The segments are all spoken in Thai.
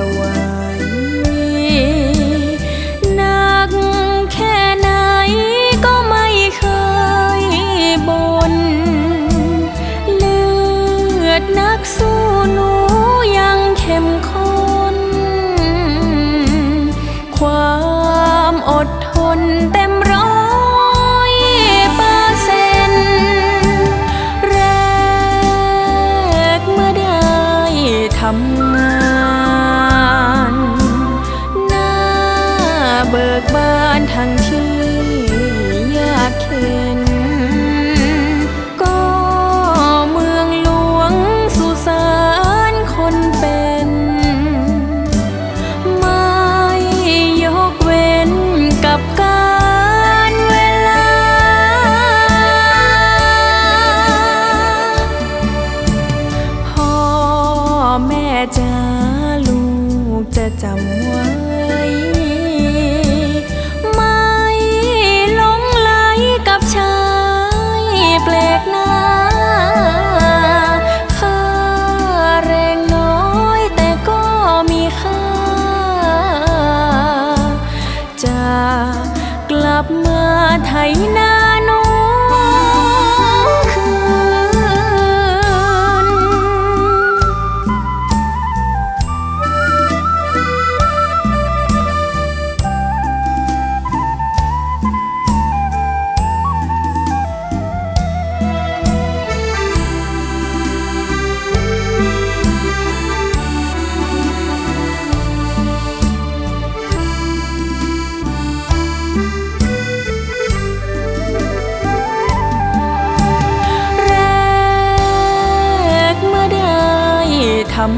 จะไหวหนักแค่ไหนก็ไม่เคยบน่นเลือดนักสู้หนูยังเข้มข้น ความอดทนเต็มร้อยเปอร์เซนต์แรกเมื่อได้ทำงาน เบิกบานทั้งที่ยากเข็นก็เมืองหลวงสุสานคนเป็น ไม่ยกเว้นกับการเวลา พ่อแม่จ้าลูกจะจำไว้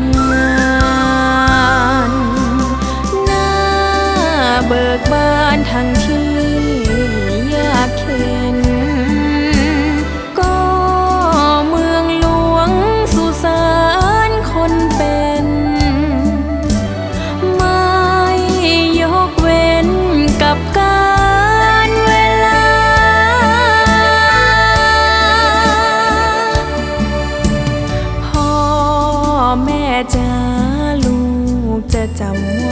ำงานหน้าเบิกบานทั้งที่ จะจำ